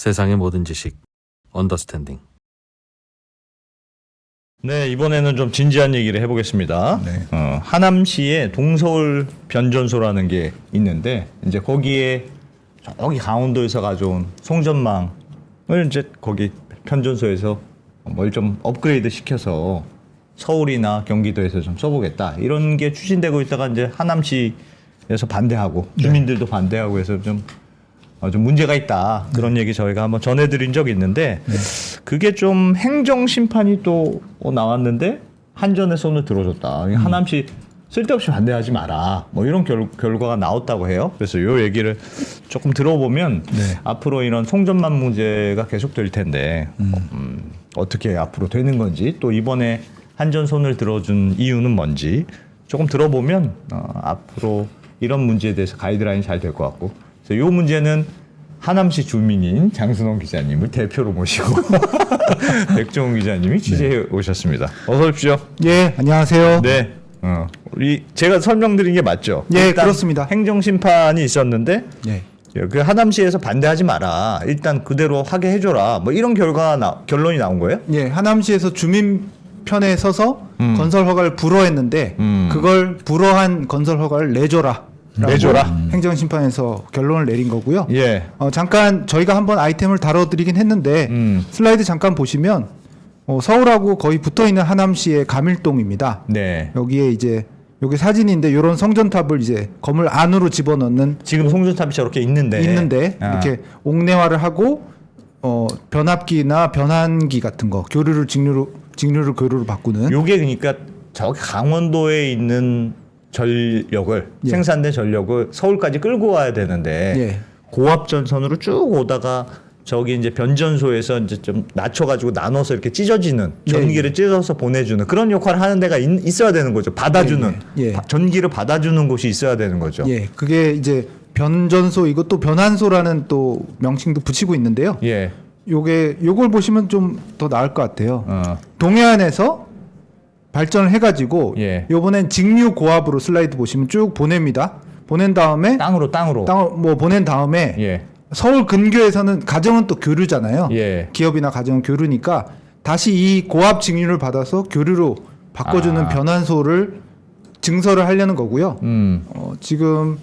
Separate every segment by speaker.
Speaker 1: 세상의 모든 지식 언더스탠딩
Speaker 2: 네, 이번에는 좀 진지한 얘기를 해보겠습니다.
Speaker 3: 네.
Speaker 2: 어, 하남시에 동서울 변전소라는 게 있는데 이제 거기에 저기 강원도에서 가져온 송전망을 이제 거기 변전소에서 뭘 좀 업그레이드 시켜서 서울이나 경기도에서 좀 써보겠다 이런 게 추진되고 있다가 이제 하남시에서 반대하고 주민들도 반대하고 해서 좀 어, 좀 문제가 있다. 그런 얘기 저희가 한번 전해드린 적이 있는데 그게 좀 행정 심판이 또 어, 나왔는데 한전의 손을 들어줬다. 하남시 쓸데없이 반대하지 마라. 뭐 이런 결, 결과가 나왔다고 해요. 그래서 요 얘기를 조금 들어보면
Speaker 3: 네.
Speaker 2: 앞으로 이런 송전만 문제가 계속될 텐데 음, 어떻게 앞으로 되는 건지 또 이번에 한전 손을 들어준 이유는 뭔지 조금 들어보면 어, 앞으로 이런 문제에 대해서 가이드라인이 잘될 것 같고 이 문제는 하남시 주민인 장순원 기자님을 대표로 모시고 백종훈 기자님이 취재해 오셨습니다. 어서 오십시오.
Speaker 3: 예, 안녕하세요.
Speaker 2: 네. 어, 우리 제가 설명드린 게 맞죠?
Speaker 3: 예,
Speaker 2: 일단
Speaker 3: 그렇습니다.
Speaker 2: 행정 심판이 있었는데
Speaker 3: 예.
Speaker 2: 그 하남시에서 반대하지 마라. 일단 그대로 하게 해줘라. 뭐 이런 결과 나, 결론이 나온 거예요?
Speaker 3: 예, 하남시에서 주민 편에 서서
Speaker 2: 음.
Speaker 3: 건설 허가를 불허했는데
Speaker 2: 음.
Speaker 3: 그걸 불허한 건설 허가를 내줘라.
Speaker 2: 내줘라.
Speaker 3: 행정 심판에서 결론을 내린 거고요.
Speaker 2: 예.
Speaker 3: 어, 잠깐 저희가 한번 아이템을 다뤄드리긴 했는데
Speaker 2: 음.
Speaker 3: 슬라이드 잠깐 보시면 어, 서울하고 거의 붙어 있는 하남시의 가밀동입니다.
Speaker 2: 네.
Speaker 3: 여기에 이제 여기 사진인데 이런 성전탑을 이제 건물 안으로 집어넣는
Speaker 2: 지금 송전탑이 저렇게 있는데.
Speaker 3: 있는데
Speaker 2: 아.
Speaker 3: 이렇게 옥내화를 하고 어 변압기나 변환기 같은 거 교류를 직류로 직류를 교류로 바꾸는
Speaker 2: 요게 그러니까 저기 강원도에 있는 전력을
Speaker 3: 예.
Speaker 2: 생산된 전력을 서울까지 끌고 와야 되는데
Speaker 3: 예.
Speaker 2: 고압 전선으로 쭉 오다가 저기 이제 변전소에서 이제 좀 낮춰가지고 나눠서 이렇게 찢어지는
Speaker 3: 예,
Speaker 2: 전기를 찢어서 보내주는 그런 역할을 하는 데가 있, 있어야 되는 거죠. 받아주는
Speaker 3: 예, 예.
Speaker 2: 바- 전기를 받아주는 곳이 있어야 되는 거죠.
Speaker 3: 예, 그게 이제 변전소 이것도 변환소라는 또 명칭도 붙이고 있는데요.
Speaker 2: 예.
Speaker 3: 요게 요걸 보시면 좀 더 나을 것 같아요.
Speaker 2: 어.
Speaker 3: 동해안에서 발전을 해가지고
Speaker 2: 예.
Speaker 3: 요번엔 직류 고압으로 슬라이드 보시면 쭉 보냅니다. 보낸 다음에
Speaker 2: 땅으로 땅으로.
Speaker 3: 땅을 뭐 보낸 다음에
Speaker 2: 예.
Speaker 3: 서울 근교에서는 가정은 또 교류잖아요.
Speaker 2: 예.
Speaker 3: 기업이나 가정은 교류니까 다시 이 고압 직류를 받아서 교류로 바꿔주는
Speaker 2: 아.
Speaker 3: 변환소를 증설을 하려는 거고요.
Speaker 2: 음.
Speaker 3: 어, 지금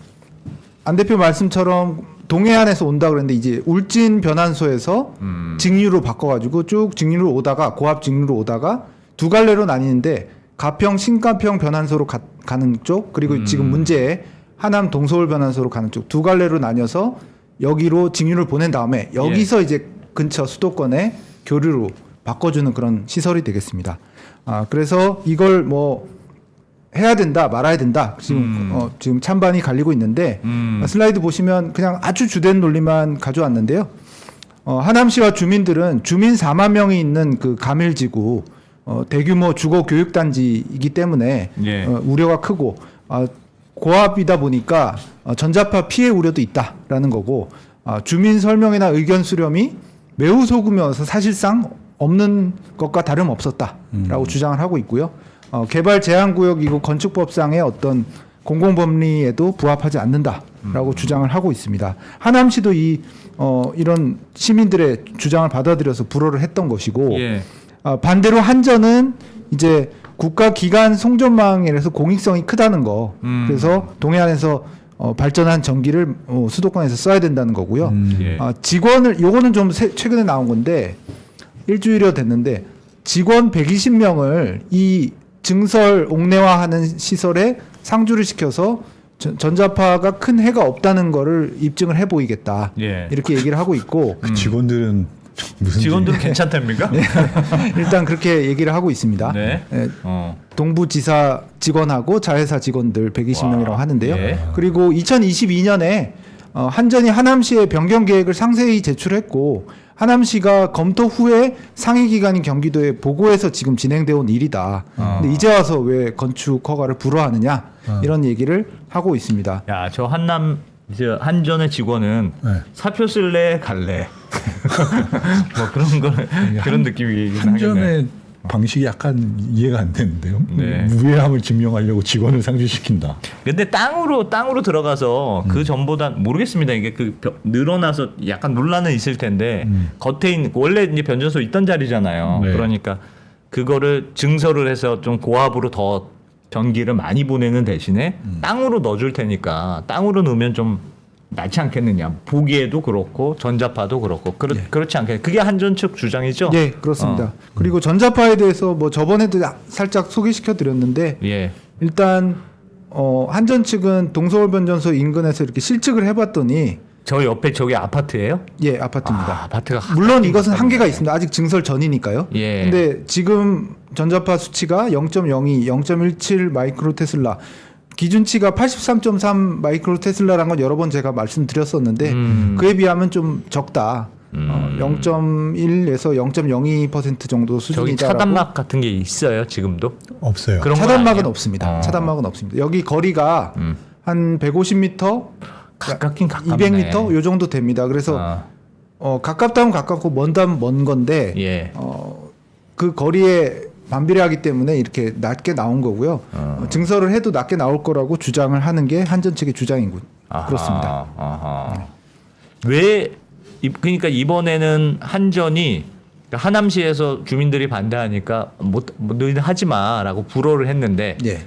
Speaker 3: 안 대표 말씀처럼 동해안에서 온다 그랬는데 이제 울진 변환소에서
Speaker 2: 음.
Speaker 3: 직류로 바꿔가지고 쭉 직류로 오다가 고압 직류로 오다가 두 갈래로 나뉘는데 가평 신가평 변환소로 가, 는 쪽 그리고
Speaker 2: 음.
Speaker 3: 지금 문제의 하남 동서울 변환소로 가는 쪽 두 갈래로 나뉘어서 여기로 직류를 보낸 다음에
Speaker 2: 예.
Speaker 3: 여기서 이제 근처 수도권에 교류로 바꿔주는 그런 시설이 되겠습니다. 아 그래서 이걸 뭐 해야 된다 말아야 된다 지금 어, 지금 찬반이 갈리고 있는데
Speaker 2: 음.
Speaker 3: 슬라이드 보시면 그냥 아주 주된 논리만 가져왔는데요. 어, 하남시와 주민들은 주민 4만 명이 있는 그 가밀지구 어, 대규모 주거 교육 단지이기 때문에
Speaker 2: 예.
Speaker 3: 어, 우려가 크고 어, 고압이다 보니까 어, 전자파 피해 우려도 있다라는 거고 어, 주민 설명이나 의견 수렴이 매우 소규모여서 사실상 없는 것과 다름 없었다라고 주장을 하고 있고요. 어, 개발 제한 구역이고 건축법상의 어떤 공공 법리에도 부합하지 않는다라고 주장을 하고 있습니다. 하남시도 이 어, 이런 시민들의 주장을 받아들여서 불허를 했던 것이고
Speaker 2: 예.
Speaker 3: 아, 반대로 한전은 이제 국가 기관 송전망이라서 공익성이 크다는 거.
Speaker 2: 음.
Speaker 3: 그래서 동해안에서 어, 발전한 전기를 어, 수도권에서 써야 된다는 거고요.
Speaker 2: 예.
Speaker 3: 아, 직원을 요거는 좀 새- 최근에 나온 건데 일주일여 됐는데 직원 120명을 이 증설 옥내화하는 시설에 상주를 시켜서 전- 전자파가 큰 해가 없다는 거를 입증을 해 보이겠다.
Speaker 2: 예.
Speaker 3: 이렇게 얘기를 하고 있고
Speaker 4: 그 직원들은
Speaker 2: 직원들 은 괜찮답니까?
Speaker 3: 일단 그렇게 얘기를 하고 있습니다.
Speaker 2: 네.
Speaker 3: 예,
Speaker 2: 어.
Speaker 3: 동부지사 직원하고 자회사 직원들 120명이라고
Speaker 2: 와,
Speaker 3: 하는데요.
Speaker 2: 예.
Speaker 3: 그리고 2022년에 어, 한전이 하남시에 변경 계획을 상세히 제출했고 하남시가 검토 후에 상위 기관인 경기도에 보고해서 지금 진행되어 온 일이다.
Speaker 2: 어.
Speaker 3: 근데 이제 와서 왜 건축 허가를 불허하느냐 이런 얘기를 하고 있습니다.
Speaker 2: 야, 저 한남 이제 한전의 직원은
Speaker 4: 네.
Speaker 2: 사표 쓸래 갈래 뭐 그런 거 그런 느낌이긴 하겠네.
Speaker 4: 한전에 방식이 약간 이해가 안 되는데요.
Speaker 2: 네.
Speaker 4: 무해함을 증명하려고 직원을 상주시킨다.
Speaker 2: 근데 땅으로 땅으로 들어가서 그 전보다 모르겠습니다. 이게 그 벼- 늘어나서 약간 논란은 있을 텐데 겉에 있는 원래 이제 변전소 있던 자리잖아요.
Speaker 4: 네.
Speaker 2: 그러니까 그거를 증설을 해서 좀 고압으로 더 전기를 많이 보내는 대신에 땅으로 넣어줄 테니까 땅으로 넣으면 좀 낫지 않겠느냐. 보기에도 그렇고 전자파도 그렇고 그렇, 그렇지 않겠. 그게 한전 측 주장이죠.
Speaker 3: 예, 그렇습니다.
Speaker 2: 어.
Speaker 3: 그리고 전자파에 대해서 뭐 저번에도 살짝 소개시켜 드렸는데
Speaker 2: 예.
Speaker 3: 일단 어, 한전 측은 동서울 변전소 인근에서 이렇게 실측을 해봤더니
Speaker 2: 저 옆에 저기 아파트예요?
Speaker 3: 예 아파트입니다.
Speaker 2: 아, 아파트가
Speaker 3: 물론 이것은 한계가 있습니다. 아직 증설 전이니까요.
Speaker 2: 예.
Speaker 3: 근데 지금 전자파 수치가 0.02, 0.17 마이크로 테슬라 기준치가 83.3 마이크로 테슬라라는 건 여러 번 제가 말씀드렸었는데
Speaker 2: 음.
Speaker 3: 그에 비하면 좀 적다. 어, 0.1에서 0.02% 정도
Speaker 2: 저기
Speaker 3: 수준이다라고.
Speaker 2: 차단막 같은 게 있어요 지금도?
Speaker 4: 없어요.
Speaker 2: 그런 건
Speaker 3: 차단막은
Speaker 2: 아니에요?
Speaker 3: 없습니다.
Speaker 2: 어.
Speaker 3: 차단막은 없습니다. 여기 거리가
Speaker 2: 음.
Speaker 3: 한 150m,
Speaker 2: 가깝긴 가깝네.
Speaker 3: 200m 요 정도 됩니다. 그래서
Speaker 2: 아,
Speaker 3: 어, 가깝다면 가깝고 먼다면 먼 건데
Speaker 2: 예.
Speaker 3: 어, 그 거리에 반비례하기 때문에 이렇게 낮게 나온 거고요. 어, 증설을 해도 낮게 나올 거라고 주장을 하는 게 한전 측의 주장이군.
Speaker 2: 아하,
Speaker 3: 그렇습니다.
Speaker 2: 아하. 왜 이- 그러니까 이번에는 한전이 하남시에서 주민들이 반대하니까 못, 못 너희는 하지 마라고 불허를 했는데
Speaker 3: 예.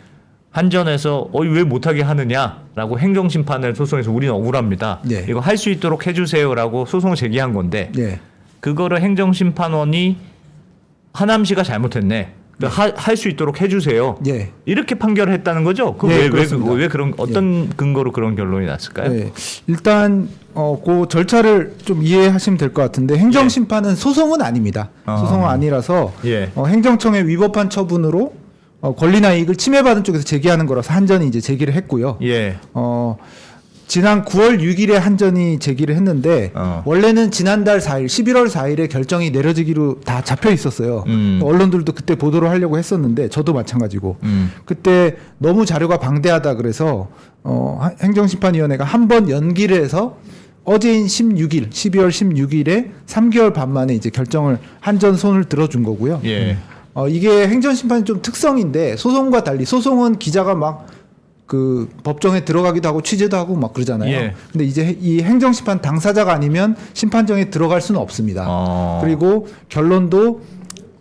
Speaker 2: 한전에서 어이 왜 못하게 하느냐라고 행정심판을 소송해서 우리는 억울합니다.
Speaker 3: 예.
Speaker 2: 이거 할 수 있도록 해주세요라고 소송을 제기한 건데
Speaker 3: 예.
Speaker 2: 그거를 행정심판원이 하남시가 잘못했네. 할 수 있도록 해주세요.
Speaker 3: 예.
Speaker 2: 이렇게 판결을 했다는 거죠?
Speaker 3: 예,
Speaker 2: 그왜왜
Speaker 3: 그렇습니다.
Speaker 2: 왜 그런 어떤 근거로 그런 결론이 났을까요?
Speaker 3: 예. 일단 어, 그 절차를 좀 이해하시면 될 것 같은데 행정 심판은 소송은 아닙니다.
Speaker 2: 어.
Speaker 3: 소송은 아니라서
Speaker 2: 예.
Speaker 3: 어, 행정청의 위법한 처분으로 어, 권리나 이익을 침해받은 쪽에서 제기하는 거라서 한전이 이제 제기를 했고요.
Speaker 2: 예.
Speaker 3: 어, 지난 9월 6일에 한전이 제기를 했는데
Speaker 2: 어.
Speaker 3: 원래는 지난달 4일, 11월 4일에 결정이 내려지기로 다 잡혀 있었어요.
Speaker 2: 음.
Speaker 3: 언론들도 그때 보도를 하려고 했었는데 저도 마찬가지고
Speaker 2: 음.
Speaker 3: 그때 너무 자료가 방대하다 그래서 어, 하- 행정심판위원회가 한 번 연기를 해서 어제인 16일, 12월 16일에 3개월 반 만에 이제 결정을 한전 손을 들어준 거고요.
Speaker 2: 예.
Speaker 3: 어, 이게 행정심판이 좀 특성인데 소송과 달리 소송은 기자가 막 그 법정에 들어가기도 하고 취재도 하고 막 그러잖아요.
Speaker 2: 예.
Speaker 3: 근데 이제 해- 이 행정심판 당사자가 아니면 심판정에 들어갈 수는 없습니다.
Speaker 2: 어.
Speaker 3: 그리고 결론도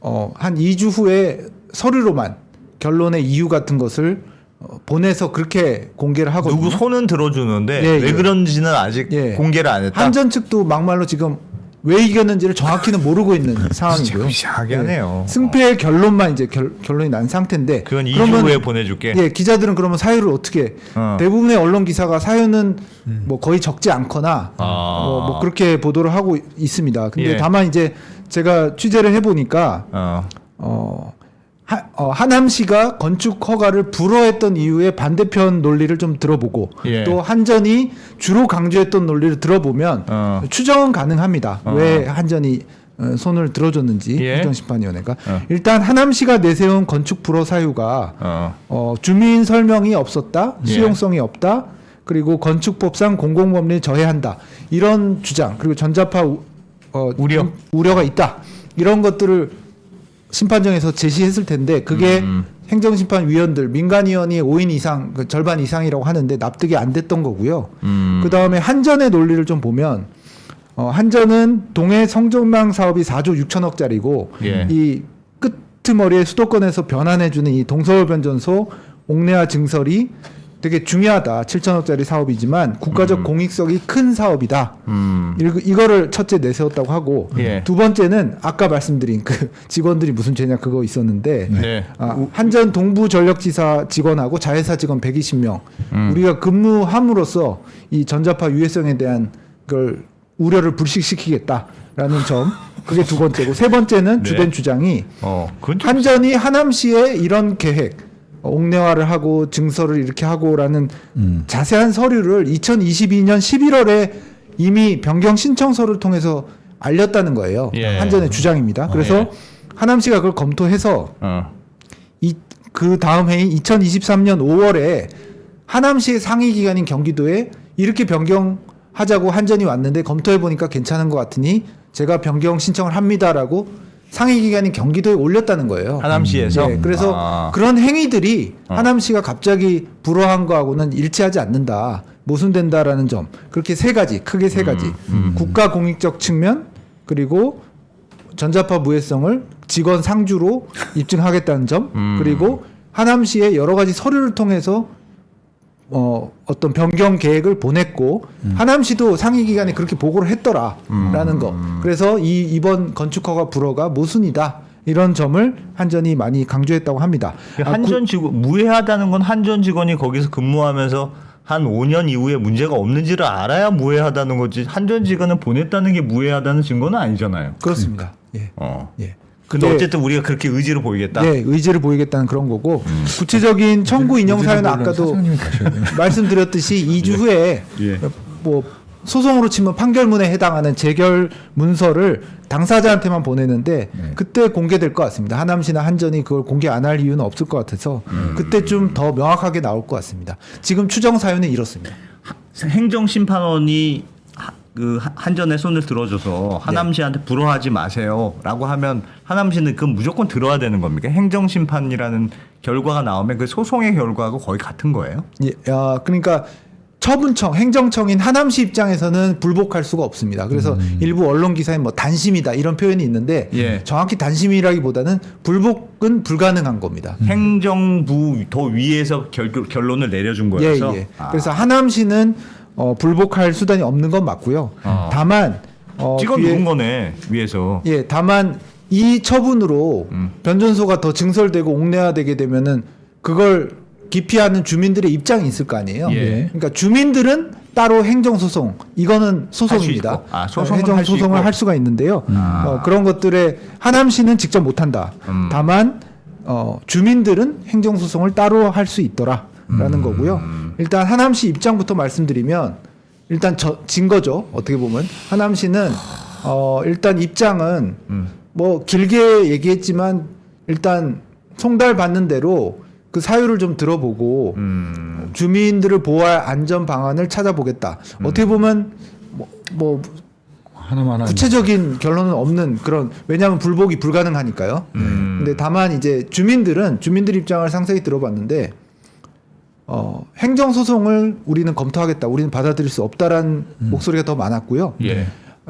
Speaker 3: 어, 한 2주 후에 서류로만 결론의 이유 같은 것을 어, 보내서 그렇게 공개를 하거든요.
Speaker 2: 누구 손은 들어주는데
Speaker 3: 예,
Speaker 2: 왜
Speaker 3: 예.
Speaker 2: 그런지는 아직
Speaker 3: 예.
Speaker 2: 공개를 안 했다.
Speaker 3: 한전 측도 막말로 지금 왜 이겼는지를 정확히는 모르고 있는 상황이고요.
Speaker 2: 이상하게 하네요.
Speaker 3: 승패의 결론만 이제 결, 결론이 난 상태인데
Speaker 2: 그건 2주
Speaker 3: 그러면
Speaker 2: 후에 보내줄게.
Speaker 3: 예, 기자들은 그러면 사유를 어떻게
Speaker 2: 어.
Speaker 3: 대부분의 언론 기사가 사유는 뭐 거의 적지 않거나
Speaker 2: 아.
Speaker 3: 뭐, 뭐 그렇게 보도를 하고 있습니다. 근데
Speaker 2: 예.
Speaker 3: 다만 이제 제가 취재를 해보니까
Speaker 2: 어.
Speaker 3: 어, 하, 어, 하남시가 건축 허가를 불허했던 이유의 반대편 논리를 좀 들어보고
Speaker 2: 예.
Speaker 3: 또 한전이 주로 강조했던 논리를 들어보면
Speaker 2: 어.
Speaker 3: 추정은 가능합니다.
Speaker 2: 어.
Speaker 3: 왜 한전이 어, 손을 들어줬는지
Speaker 2: 예.
Speaker 3: 행정심판위원회가
Speaker 2: 어.
Speaker 3: 일단 하남시가 내세운 건축 불허 사유가
Speaker 2: 어.
Speaker 3: 어, 주민 설명이 없었다,
Speaker 2: 예.
Speaker 3: 수용성이 없다, 그리고 건축법상 공공법리를 저해한다 이런 주장 그리고 전자파 우, 어,
Speaker 2: 우려.
Speaker 3: 우려가 있다 이런 것들을 심판정에서 제시했을 텐데 그게
Speaker 2: 음.
Speaker 3: 행정심판위원들 민간위원이 5인 이상 그 절반 이상이라고 하는데 납득이 안 됐던 거고요.
Speaker 2: 음.
Speaker 3: 그 다음에 한전의 논리를 좀 보면 어, 한전은 동해 성전망 사업이 4조 6천억짜리고
Speaker 2: 예.
Speaker 3: 이 끄트머리에 수도권에서 변환해주는 이 동서울 변전소 옥내화 증설이 되게 중요하다. 7천억짜리 사업이지만 국가적 공익성이 큰 사업이다.
Speaker 2: 음.
Speaker 3: 이거- 이거를 첫째 내세웠다고 하고
Speaker 2: 예.
Speaker 3: 두 번째는 아까 말씀드린 그 직원들이 무슨 죄냐 그거 있었는데
Speaker 2: 네.
Speaker 3: 아, 한전 동부 전력지사 직원하고 자회사 직원 120명
Speaker 2: 음.
Speaker 3: 우리가 근무함으로써 이 전자파 유해성에 대한 걸 우려를 불식시키겠다라는 점 그게 두 번째고 세 번째는
Speaker 2: 네.
Speaker 3: 주된 주장이
Speaker 2: 어. 그건 좀
Speaker 3: 한전이 하남시에 이런 계획 어, 옥내화를 하고 증설을 이렇게 하고라는
Speaker 4: 음.
Speaker 3: 자세한 서류를 2022년 11월에 이미 변경 신청서를 통해서 알렸다는 거예요.
Speaker 2: 예.
Speaker 3: 한전의 주장입니다. 그래서
Speaker 2: 예.
Speaker 3: 하남시가 그걸 검토해서
Speaker 2: 어.
Speaker 3: 이, 그 다음 해인 2023년 5월에 하남시의 상위 기관인 경기도에 이렇게 변경하자고 한전이 왔는데 검토해 보니까 괜찮은 것 같으니 제가 변경 신청을 합니다라고 상위 기관인 경기도에 올렸다는 거예요.
Speaker 2: 하남시에서
Speaker 3: 예, 그래서
Speaker 2: 아.
Speaker 3: 그런 행위들이 하남시가 갑자기 불허한 거하고는 일치하지 않는다. 모순된다라는 점. 그렇게 세 가지, 크게 세 가지. 국가 공익적 측면 그리고 전자파 무해성을 직원 상주로 입증하겠다는 점. 그리고 하남시의 여러 가지 서류를 통해서 어, 어떤 변경 계획을 보냈고 하남시도 상위 기관에 그렇게 보고를 했더라라는 거. 그래서 이 이번 건축허가 불허가 모순이다. 이런 점을 한전이 많이 강조했다고 합니다.
Speaker 2: 그
Speaker 3: 아,
Speaker 2: 한전 직원 무해하다는 건 한전 직원이 거기서 근무하면서 한 5년 이후에 문제가 없는지를 알아야 무해하다는 거지. 한전 직원을 보냈다는 게 무해하다는 증거는 아니잖아요.
Speaker 3: 구- 그렇습니다. 예.
Speaker 2: 어.
Speaker 3: 예.
Speaker 2: 근데
Speaker 3: 네.
Speaker 2: 어쨌든 우리가 그렇게 의지를 보이겠다.
Speaker 3: 네, 의지를 보이겠다는 그런 거고 구체적인 청구 인용 사유는 아까도. 말씀드렸듯이 2주 후에
Speaker 2: 예.
Speaker 3: 뭐 소송으로 치면 판결문에 해당하는 재결 문서를 당사자한테만 보내는데 그때 공개될 것 같습니다. 하남시나 한전이 그걸 공개 안 할 이유는 없을 것 같아서 그때 좀 더 명확하게 나올 것 같습니다. 지금 추정 사유는 이렇습니다.
Speaker 2: 행정 심판원이 하- 그 하- 한전에 손을 들어줘서 하남시한테 불허하지 마세요라고 하면 하남시는 그 무조건 들어야 되는 겁니까? 행정 심판이라는 결과가 나오면 그 소송의 결과하고 거의 같은 거예요?
Speaker 3: 예, 아, 그러니까 처분청, 행정청인 하남시 입장에서는 불복할 수가 없습니다. 그래서 일부 언론 기사에 뭐 단심이다 이런 표현이 있는데
Speaker 2: 예.
Speaker 3: 정확히 단심이라기보다는 불복은 불가능한 겁니다.
Speaker 2: 행정부 더 위에서 결, 결론을 내려준
Speaker 3: 예,
Speaker 2: 거여서
Speaker 3: 예.
Speaker 2: 아.
Speaker 3: 그래서 하남시는 어, 불복할 수단이 없는 건 맞고요.
Speaker 2: 어.
Speaker 3: 다만 어,
Speaker 2: 찍어
Speaker 3: 뒤에-
Speaker 2: 누른 거네 위에서.
Speaker 3: 예, 다만 이 처분으로
Speaker 2: 음.
Speaker 3: 변전소가 더 증설되고 옥내화되게 되면은 그걸 기피하는 주민들의 입장이 있을 거 아니에요.
Speaker 2: 예.
Speaker 3: 그러니까 주민들은 따로 행정소송 이거는 소송입니다.
Speaker 2: 있고. 아, 소송은
Speaker 3: 행정
Speaker 2: 할수
Speaker 3: 소송을
Speaker 2: 있고.
Speaker 3: 할 수가 있는데요.
Speaker 2: 아.
Speaker 3: 어, 그런 것들에 하남시는 직접 못한다.
Speaker 2: 음.
Speaker 3: 다만 어, 주민들은 행정 소송을 따로 할 수 있더라라는
Speaker 2: 음.
Speaker 3: 거고요. 일단 하남시 입장부터 말씀드리면 일단 저, 진 거죠. 어떻게 보면 하남시는 어, 일단 입장은
Speaker 2: 음.
Speaker 3: 뭐 길게 얘기했지만 일단 송달 받는 대로 그 사유를 좀 들어보고
Speaker 2: 음.
Speaker 3: 주민들을 보호할 안전 방안을 찾아보겠다. 어떻게 보면 뭐, 뭐
Speaker 4: 하나만 하나.
Speaker 3: 구체적인 결론은 없는 그런 왜냐하면 불복이 불가능하니까요.
Speaker 2: 음.
Speaker 3: 근데 다만 이제 주민들은 주민들 입장을 상세히 들어봤는데 어, 행정 소송을 우리는 검토하겠다. 우리는 받아들일 수 없다라는 목소리가 더 많았고요.
Speaker 2: 예.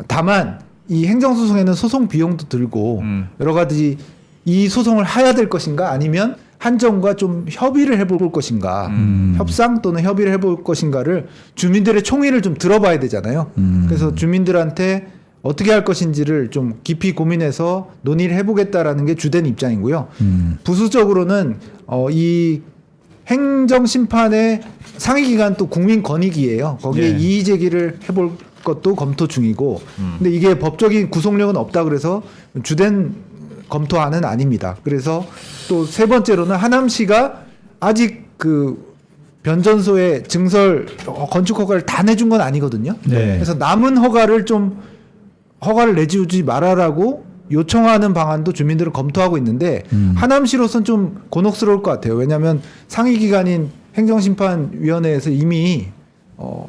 Speaker 3: 다만 이 행정 소송에는 소송 비용도 들고
Speaker 2: 음.
Speaker 3: 여러 가지 이 소송을 해야 될 것인가 아니면 한정과 좀 협의를 해볼 것인가
Speaker 4: 음.
Speaker 3: 협상 또는 협의를 해볼 것인가를 주민들의 총의를 좀 들어봐야 되잖아요.
Speaker 4: 음.
Speaker 3: 그래서 주민들한테 어떻게 할 것인지를 좀 깊이 고민해서 논의를 해보겠다라는 게 주된 입장이고요.
Speaker 4: 음.
Speaker 3: 부수적으로는 어, 이 행정 심판의 상위 기관 또 국민 권익위예요. 거기에
Speaker 2: 예.
Speaker 3: 이의 제기를 해볼 것도 검토 중이고, 근데 이게 법적인 구속력은 없다 그래서 주된 검토안은 아닙니다. 그래서 또 세 번째로는 하남시가 아직 그 변전소의 증설 어, 건축 허가를 다 내준 건 아니거든요.
Speaker 2: 네.
Speaker 3: 그래서 남은 허가를 좀 허가를 내주지 말아라고 요청하는 방안도 주민들은 검토하고 있는데
Speaker 4: 음.
Speaker 3: 하남시로서는 좀 곤혹스러울 것 같아요. 왜냐하면 상위 기관인 행정심판위원회에서 이미 어,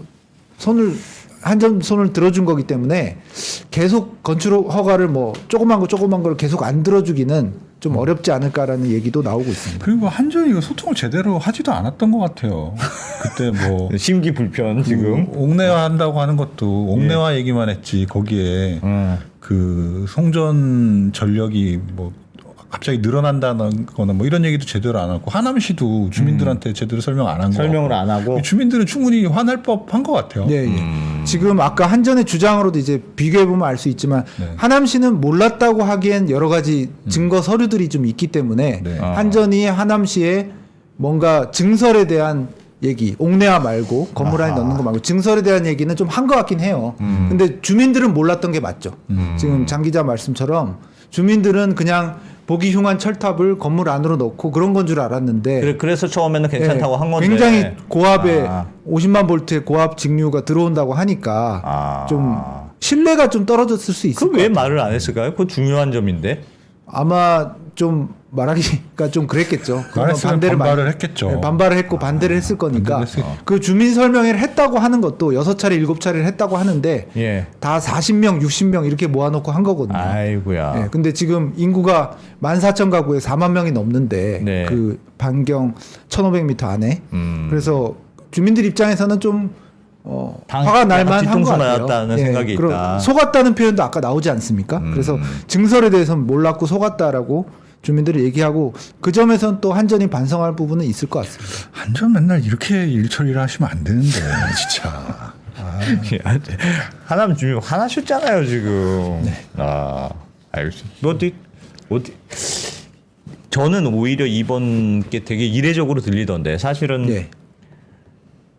Speaker 3: 손을 한 점 손을 들어준 거기 때문에 계속 건축 허가를 뭐 조그만 거 조그만 걸 계속 안 들어주기는 좀 어렵지 않을까라는 얘기도 나오고 있습니다.
Speaker 4: 그리고 한전이 이거 소통을 제대로 하지도 않았던 것 같아요. 그때 뭐
Speaker 2: 심기 불편 지금.
Speaker 4: 그 옥내화 한다고 하는 것도 옥내화 얘기만 했지 거기에
Speaker 2: 음.
Speaker 4: 그 송전 전력이 뭐 갑자기 늘어난다거나 뭐 이런 얘기도 제대로 안 하고 하남시도 주민들한테 제대로 설명 안 한 거.
Speaker 2: 설명을 안 하고.
Speaker 4: 주민들은 충분히 화날 법한 것 같아요.
Speaker 3: 네, 예.
Speaker 2: 음.
Speaker 3: 지금 아까 한전의 주장으로도 이제 비교해 보면 알 수 있지만
Speaker 4: 네.
Speaker 3: 하남시는 몰랐다고 하기엔 여러 가지 증거 서류들이 좀 있기 때문에
Speaker 4: 네.
Speaker 2: 아.
Speaker 3: 한전이 하남시에 뭔가 증설에 대한 얘기, 옥내화 말고 건물 안에. 넣는 거 말고 증설에 대한 얘기는 좀 한 것 같긴 해요.
Speaker 2: 음.
Speaker 3: 근데 주민들은 몰랐던 게 맞죠.
Speaker 4: 음.
Speaker 3: 지금 장 기자 말씀처럼 주민들은 그냥 보기 흉한 철탑을 건물 안으로 넣고 그런 건 줄 알았는데
Speaker 2: 그래, 그래서 처음에는 괜찮다고
Speaker 3: 예,
Speaker 2: 한 건데.
Speaker 3: 굉장히 고압에
Speaker 2: 아.
Speaker 3: 50만 볼트의 고압 직류가 들어온다고 하니까
Speaker 2: 아.
Speaker 3: 좀 신뢰가 좀 떨어졌을 수 있을
Speaker 2: 그럼 것왜
Speaker 3: 같아요.
Speaker 2: 말을 안 했을까요? 그건 중요한 점인데.
Speaker 3: 아마 좀 말하기가 좀 그랬겠죠.
Speaker 4: 말했으면 반발을 했겠죠.
Speaker 3: 네, 반발을 했고 반대를 했을 거니까
Speaker 4: 반대를
Speaker 3: 그 주민 설명회를 했다고 하는 것도 여섯 차례 일곱 차례를 했다고 하는데
Speaker 2: 예.
Speaker 3: 다 40명, 60명 이렇게 모아놓고 한 거거든요.
Speaker 2: 아이고야.
Speaker 3: 네, 근데 지금 인구가 14,000가구에 4만 명이 넘는데
Speaker 2: 네.
Speaker 3: 그 반경 1,500m 안에
Speaker 2: 음.
Speaker 3: 그래서 주민들 입장에서는 좀 어,
Speaker 2: 당-
Speaker 3: 화가 날
Speaker 2: 약간
Speaker 3: 만한 것
Speaker 2: 뒤통수
Speaker 3: 같아요.
Speaker 2: 맞았다는 생각이 있다. 음.
Speaker 3: 속았다는 표현도 아까 나오지 않습니까? 그래서 증설에 대해서는 몰랐고 속았다라고 주민들이 얘기하고 그 점에서는 또 한전이 반성할 부분은 있을 것 같습니다.
Speaker 4: 한전 맨날 이렇게 일 처리를 하시면 안 되는데 진짜.
Speaker 2: 하나면 주민 화나셨잖아요 지금.
Speaker 3: 네.
Speaker 2: 아 알겠습니다. 뭐 어디 어디 저는 오히려 이번 게 되게 이례적으로 들리던데 사실은
Speaker 3: 네.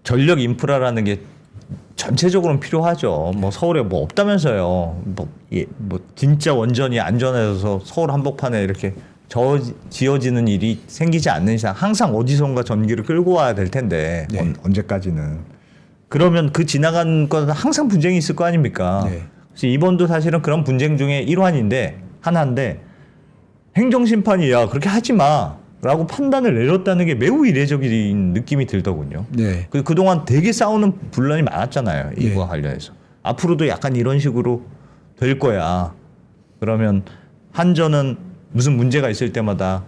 Speaker 2: 전력 인프라라는 게 전체적으로는 필요하죠. 뭐 서울에 뭐 없다면서요. 뭐, 예, 뭐 진짜 원전이 안전해서 서울 한복판에 이렇게 저 지어지는 일이 생기지 않는 이상 항상 어디선가 전기를 끌고 와야 될 텐데
Speaker 3: 네.
Speaker 2: 언, 언제까지는 그러면 그 지나간 건 항상 분쟁이 있을 거 아닙니까?
Speaker 3: 네.
Speaker 2: 그래서 이번도 사실은 그런 분쟁 중에 일환인데 하나인데 행정심판이 야 그렇게 하지 마 라고 판단을 내렸다는 게 매우 이례적인 느낌이 들더군요.
Speaker 3: 네.
Speaker 2: 그 그동안 되게 싸우는 분란이 많았잖아요. 이거와
Speaker 3: 예.
Speaker 2: 관련해서. 앞으로도 약간 이런 식으로 될 거야. 그러면 한전은 무슨 문제가 있을 때마다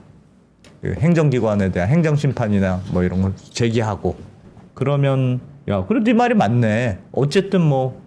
Speaker 2: 그 행정기관에 대한 행정심판이나 뭐 이런 걸 제기하고 그러면 야 그래도 네 말이 맞네. 어쨌든 뭐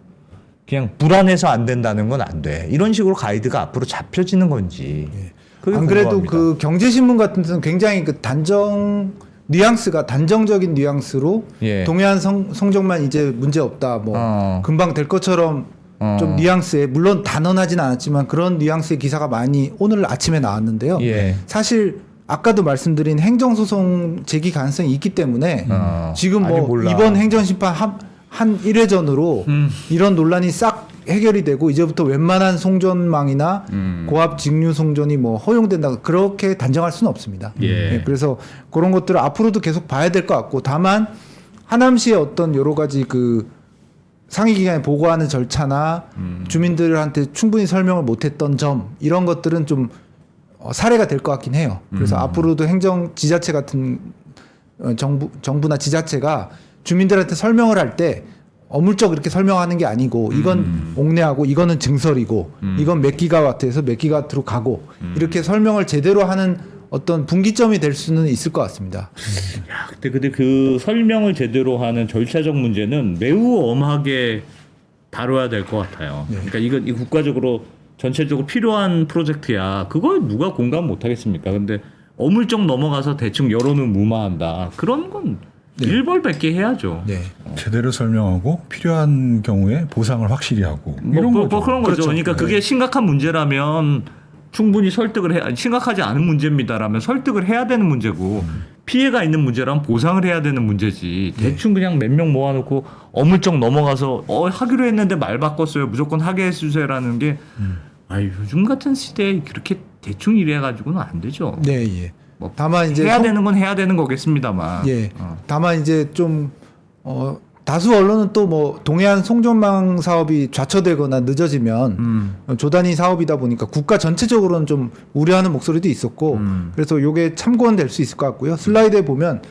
Speaker 2: 그냥 불안해서 안 된다는 건 안 돼. 이런 식으로 가이드가 앞으로 잡혀지는 건지. 그게
Speaker 3: 안 그래도
Speaker 2: 궁금합니다.
Speaker 3: 그 경제신문 같은 데는 굉장히 그 단정 뉘앙스가 단정적인 뉘앙스로
Speaker 2: 예.
Speaker 3: 동해안 성, 성적만 이제 문제 없다 뭐
Speaker 2: 어.
Speaker 3: 금방 될 것처럼
Speaker 2: 어.
Speaker 3: 좀 뉘앙스에 물론 단언하진 않았지만 그런 뉘앙스의 기사가 많이 오늘 아침에 나왔는데요.
Speaker 2: 예.
Speaker 3: 사실 아까도 말씀드린 행정소송 제기 가능성이 있기 때문에
Speaker 2: 어.
Speaker 3: 지금 뭐. 이번 행정심판 한, 한 1회전으로
Speaker 2: 음.
Speaker 3: 이런 논란이 싹 해결이 되고 이제부터 웬만한 송전망이나
Speaker 2: 음.
Speaker 3: 고압 직류 송전이 뭐 허용된다 그렇게 단정할 수는 없습니다.
Speaker 2: 예.
Speaker 3: 그래서 그런 것들을 앞으로도 계속 봐야 될 것 같고 다만 하남시의 어떤 여러 가지 그 상위 기관에 보고하는 절차나
Speaker 2: 음.
Speaker 3: 주민들한테 충분히 설명을 못했던 점 이런 것들은 좀 어, 사례가 될 것 같긴 해요.
Speaker 2: 음.
Speaker 3: 그래서 앞으로도 행정 지자체 같은 어, 정부 정부나 지자체가 주민들한테 설명을 할때 어물쩍 이렇게 설명하는 게 아니고 이건
Speaker 2: 음.
Speaker 3: 옥내하고 이거는 증설이고 이건 몇 기가와트에서 몇 기가와트로 가고
Speaker 2: 음.
Speaker 3: 이렇게 설명을 제대로 하는 어떤 분기점이 될 수는 있을 것 같습니다.
Speaker 5: 야, 근데 근데 그 설명을 제대로 하는 절차적 문제는 매우 엄하게 다뤄야 될 것 같아요. 그러니까 이거 이 국가적으로 전체적으로 필요한 프로젝트야. 그걸 누가 공감 못 하겠습니까? 근데 어물쩍 넘어가서 대충 여론은 무마한다. 그런 건 일벌백계 해야죠.
Speaker 3: 네.
Speaker 4: 제대로 설명하고 필요한 경우에 보상을 확실히 하고
Speaker 5: 뭐,
Speaker 4: 이런
Speaker 5: 뭐,
Speaker 4: 거죠.
Speaker 5: 뭐 그런 거죠.
Speaker 3: 그렇죠.
Speaker 5: 그러니까 그게 심각한 문제라면 충분히 설득을 해. 심각하지 않은 문제입니다라면 설득을 해야 되는 문제고 피해가 있는 문제라면 보상을 해야 되는 문제지. 대충 그냥 몇 명 모아놓고 어물쩍 넘어가서 어 하기로 했는데 말 바꿨어요. 무조건 하게 해주세요라는 게. 아 요즘 같은 시대에 그렇게 대충 일해 가지고는 안 되죠.
Speaker 3: 네, 예.
Speaker 5: 뭐
Speaker 3: 다만 이제
Speaker 5: 해야
Speaker 3: 성-
Speaker 5: 되는 건 해야 되는 거겠습니다만.
Speaker 3: 예.
Speaker 5: 어.
Speaker 3: 다만 이제 좀 어, 다수 언론은 또 뭐 동해안 송전망 사업이 좌초되거나 늦어지면
Speaker 5: 음.
Speaker 3: 어, 조단위 사업이다 보니까 국가 전체적으로는 좀 우려하는 목소리도 있었고
Speaker 5: 음.
Speaker 3: 그래서 요게 참고는 될 수 있을 것 같고요. 슬라이드에 보면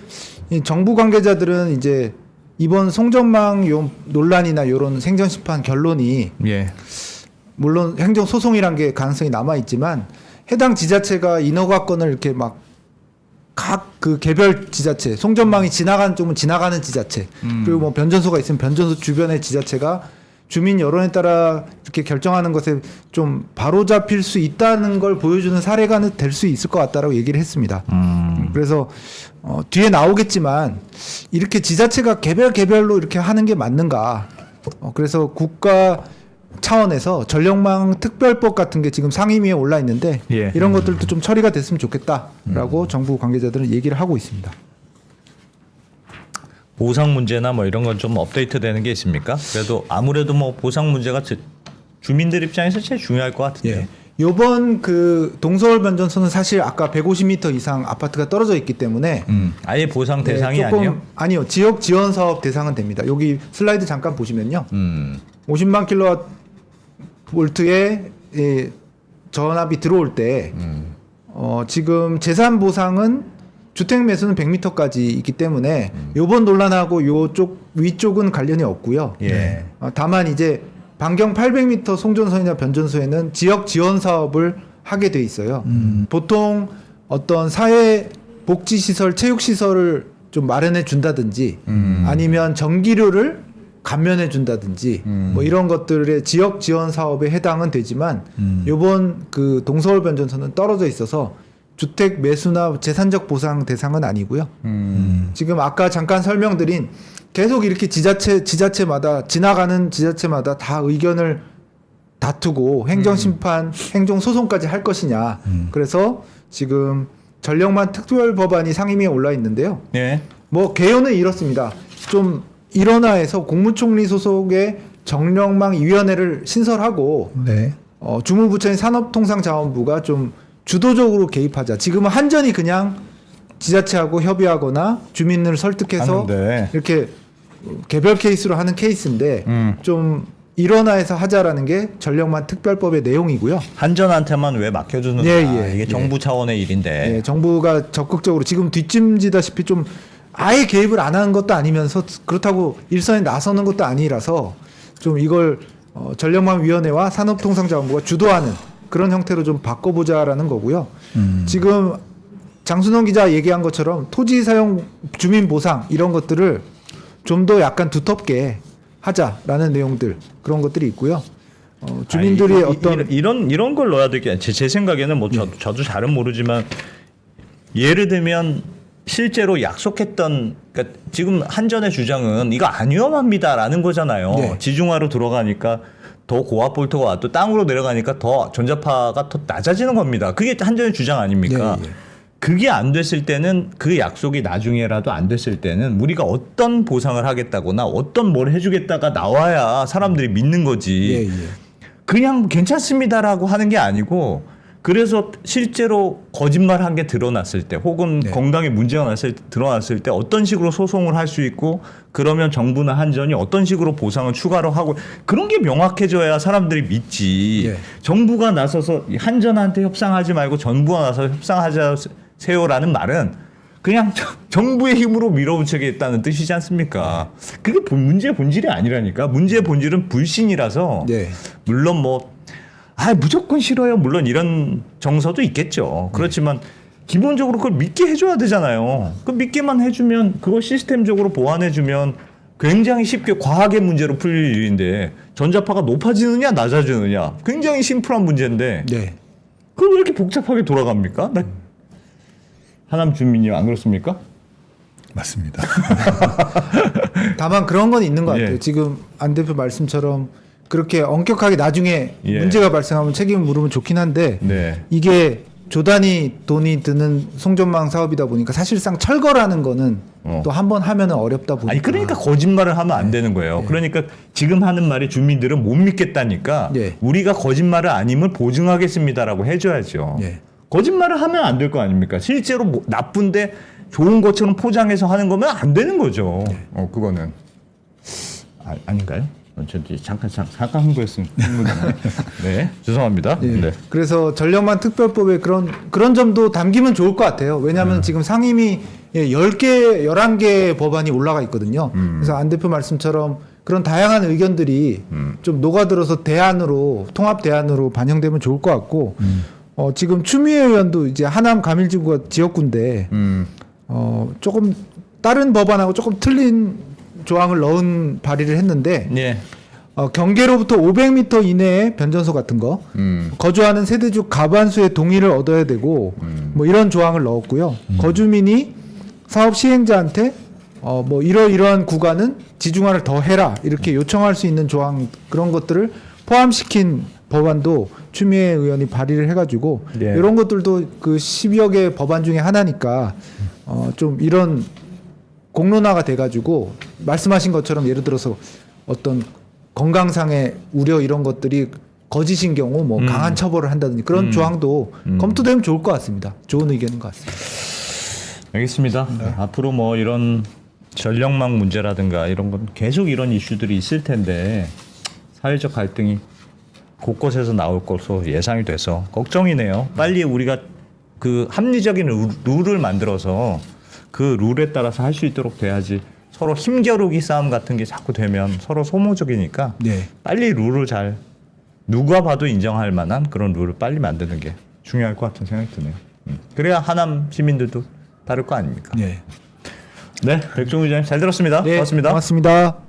Speaker 3: 이 정부 관계자들은 이제 이번 송전망 요 논란이나 요런 생전 심판 결론이
Speaker 2: 예.
Speaker 3: 물론 행정 소송이란 게 가능성이 남아 있지만 해당 지자체가 인허가권을 이렇게 막 각 그 개별 지자체 송전망이 지나가는 쪽은 지나가는 지자체 그리고 뭐 변전소가 있으면 변전소 주변의 지자체가 주민 여론에 따라 이렇게 결정하는 것에 좀 바로 잡힐 수 있다는 걸 보여주는 사례가 될 수 있을 것 같다라고 얘기를 했습니다. 음, 그래서 어, 뒤에 나오겠지만 이렇게 지자체가 개별 개별로 이렇게 하는 게 맞는가? 어, 그래서 국가 차원에서 전력망 특별법 같은 게 지금 상임위에 올라 있는데
Speaker 2: 예.
Speaker 3: 이런 것들도 좀 처리가 됐으면 좋겠다라고 정부 관계자들은 얘기를 하고 있습니다.
Speaker 2: 보상 문제나 뭐 이런 건 좀 업데이트 되는 게 있습니까? 그래도 아무래도 뭐 보상 문제가 제- 주민들 입장에서 제일 중요할 것 같은데.
Speaker 3: 예. 요번 그 동서울 변전소는 사실 아까 150m 이상 아파트가 떨어져 있기 때문에
Speaker 2: 음, 아예 보상 대상이
Speaker 3: 네, 조금-
Speaker 2: 아니요.
Speaker 3: 아니요. 지역 지원 사업 대상은 됩니다. 여기 슬라이드 잠깐 보시면요.
Speaker 2: 음.
Speaker 3: 50만 킬로와트 볼트의 예, 전압이 들어올 때
Speaker 2: 음.
Speaker 3: 어, 지금 재산 보상은 주택 매수는 100m까지 있기 때문에 요번 논란하고 요쪽 위쪽은 관련이 없고요.
Speaker 2: 예.
Speaker 3: 어, 다만 이제 반경 800m 송전선이나 변전소에는 지역 지원 사업을 하게 돼 있어요. 보통 어떤 사회 복지 시설, 체육 시설을 좀 마련해 준다든지 아니면 전기료를 감면해 준다든지 뭐 이런 것들의 지역 지원 사업에 해당은 되지만 요번 그 동서울 변전소는 떨어져 있어서 주택 매수나 재산적 보상 대상은 아니고요. 지금 아까 잠깐 설명드린 계속 이렇게 지자체 지자체마다 지나가는 지자체마다 다 의견을 다투고 행정 심판, 행정 소송까지 할 것이냐. 그래서 지금 전력만 특별 법안이 상임위에 올라 있는데요.
Speaker 2: 예.
Speaker 3: 뭐 개요는 이렇습니다. 좀 일원화해서 국무총리 소속의 정령망 위원회를 신설하고
Speaker 4: 네.
Speaker 3: 어, 주무부처인 산업통상자원부가 좀 주도적으로 개입하자. 지금은 한전이 그냥 지자체하고 협의하거나 주민을 설득해서
Speaker 2: 하는데.
Speaker 3: 이렇게 개별 케이스로 하는 케이스인데
Speaker 2: 음.
Speaker 3: 좀 일원화해서 하자라는 게 전력만 특별법의 내용이고요.
Speaker 2: 한전한테만 왜 맡겨주는
Speaker 3: 예? 예,
Speaker 2: 이게
Speaker 3: 예.
Speaker 2: 정부 차원의 일인데.
Speaker 3: 예, 정부가 적극적으로 지금 뒷짐지다시피 좀 아예 개입을 안 하는 것도 아니면서 그렇다고 일선에 나서는 것도 아니라서 좀 이걸 어, 전력망위원회와 산업통상자원부가 주도하는 그런 형태로 좀 바꿔보자라는 거고요. 지금 장순원 기자 얘기한 것처럼 토지 사용 주민 보상 이런 것들을 좀 더 약간 두텁게 하자라는 내용들 그런 것들이 있고요. 어, 주민들이
Speaker 2: 아니, 이- 이-
Speaker 3: 어떤 네.
Speaker 2: 이런 이런 걸 넣어야 되겠. 제, 제 생각에는 뭐 저, 저도 잘은 모르지만 예를 들면 실제로 약속했던 그러니까 지금 한전의 주장은 이거 안 위험합니다라는 거잖아요.
Speaker 3: 네.
Speaker 2: 지중화로 들어가니까 더 고압 볼트가 와또 땅으로 내려가니까 더 전자파가 더 낮아지는 겁니다. 그게 한전의 주장 아닙니까?
Speaker 3: 예, 예.
Speaker 2: 그게 안 됐을 때는 그 약속이 나중에라도 안 됐을 때는 우리가 어떤 보상을 하겠다거나 어떤 뭘 해주겠다가 나와야 사람들이 믿는 거지.
Speaker 3: 예, 예.
Speaker 2: 그냥 괜찮습니다라고 하는 게 아니고 그래서 실제로 거짓말 한 게 드러났을 때 혹은
Speaker 3: 네.
Speaker 2: 건강에 문제가 났을 때 드러났을 때 어떤 식으로 소송을 할 수 있고 그러면 정부나 한전이 어떤 식으로 보상을 추가로 하고 그런 게 명확해져야 사람들이 믿지
Speaker 3: 예.
Speaker 2: 정부가 나서서 이 한전한테 협상하지 말고 정부가 나서 협상하자세요라는 말은 그냥 정- 정부의 힘으로 밀어붙이겠다는 뜻이지 않습니까? 그게 본- 문제의 본질이 아니라니까. 문제의 본질은 불신이라서
Speaker 3: 네.
Speaker 2: 물론 뭐 아 무조건 싫어요. 물론 이런 정서도 있겠죠. 그렇지만 기본적으로 그걸 믿게 해줘야 되잖아요. 그 믿게만 해주면 그걸 시스템적으로 보완해주면 굉장히 쉽게 과학의 문제로 풀릴 일인데 전자파가 높아지느냐 낮아지느냐 굉장히 심플한 문제인데
Speaker 3: 네.
Speaker 2: 그걸 왜 이렇게 복잡하게 돌아갑니까? 나 하남 주민이 안 그렇습니까?
Speaker 4: 맞습니다.
Speaker 3: 다만 그런 건 있는 것 같아요.
Speaker 2: 예.
Speaker 3: 지금 안 대표 말씀처럼 그렇게 엄격하게 나중에
Speaker 2: 예.
Speaker 3: 문제가 발생하면 책임을 물으면 좋긴 한데
Speaker 2: 네.
Speaker 3: 이게 조단위 돈이 드는 송전망 사업이다 보니까 사실상 철거라는 거는
Speaker 2: 어.
Speaker 3: 또 한 번 하면은 어렵다 보니까
Speaker 2: 아니 그러니까 거짓말을 하면 안 되는 거예요. 그러니까 지금 하는 말이 주민들은 못 믿겠다니까
Speaker 3: 예.
Speaker 2: 우리가 거짓말을 아님을 보증하겠습니다라고 해줘야죠.
Speaker 3: 예.
Speaker 2: 거짓말을 하면 안 될 거 아닙니까? 실제로 뭐 나쁜데 좋은 것처럼 포장해서 하는 거면 안 되는 거죠. 어 그거는 아, 아닌가요? 어, 저 이제 잠깐 잠, 잠깐. 흥분했네요. 네 죄송합니다.
Speaker 3: 예.
Speaker 2: 네.
Speaker 3: 그래서 전력만 특별법에 그런 그런 점도 담기면 좋을 것 같아요. 왜냐하면 지금 상임위 에 10개, 11개 법안이 올라가 있거든요. 그래서 안 대표 말씀처럼 그런 다양한 의견들이 좀 녹아들어서 대안으로 통합 대안으로 반영되면 좋을 것 같고 어, 지금 추미애 의원도 이제 하남 가밀지구가 지역구인데
Speaker 2: 음.
Speaker 3: 어, 조금 다른 법안하고 조금 틀린 조항을 넣은 발의를 했는데
Speaker 2: 예.
Speaker 3: 어, 경계로부터 500m 이내에 변전소 같은 거
Speaker 2: 음.
Speaker 3: 거주하는 세대주 가반수의 동의를 얻어야 되고 뭐 이런 조항을 넣었고요. 거주민이 사업 시행자한테 어 뭐 이러 이러한 구간은 지중화를 더 해라 이렇게 요청할 수 있는 조항 그런 것들을 포함시킨 법안도 추미애 의원이 발의를 해가지고
Speaker 2: 예.
Speaker 3: 이런 것들도 그 10여 개 법안 중에 하나니까 어 좀 이런 공론화가 돼가지고 말씀하신 것처럼 예를 들어서 어떤 건강상의 우려 이런 것들이 거짓인 경우 뭐 강한 처벌을 한다든지 그런 조항도 검토되면 좋을 것 같습니다. 좋은 의견인 것 같습니다.
Speaker 2: 알겠습니다. 앞으로 뭐 이런 전력망 문제라든가 이런 건 계속 이런 이슈들이 있을 텐데 사회적 갈등이 곳곳에서 나올 것으로 예상이 돼서 걱정이네요. 빨리 우리가 그 합리적인 루- 룰을 만들어서 그 룰에 따라서 할 수 있도록 돼야지 서로 힘겨루기 싸움 같은 게 자꾸 되면 서로 소모적이니까
Speaker 3: 네.
Speaker 2: 빨리 룰을 잘 누가 봐도 인정할 만한 그런 룰을 빨리 만드는 게 중요할 것 같은 생각이 드네요. 음. 그래야 하남 시민들도 다를 거 아닙니까?
Speaker 3: 네.
Speaker 2: 네, 백종우 기자님 잘 들었습니다.
Speaker 3: 네,
Speaker 2: 고맙습니다.
Speaker 3: 고맙습니다.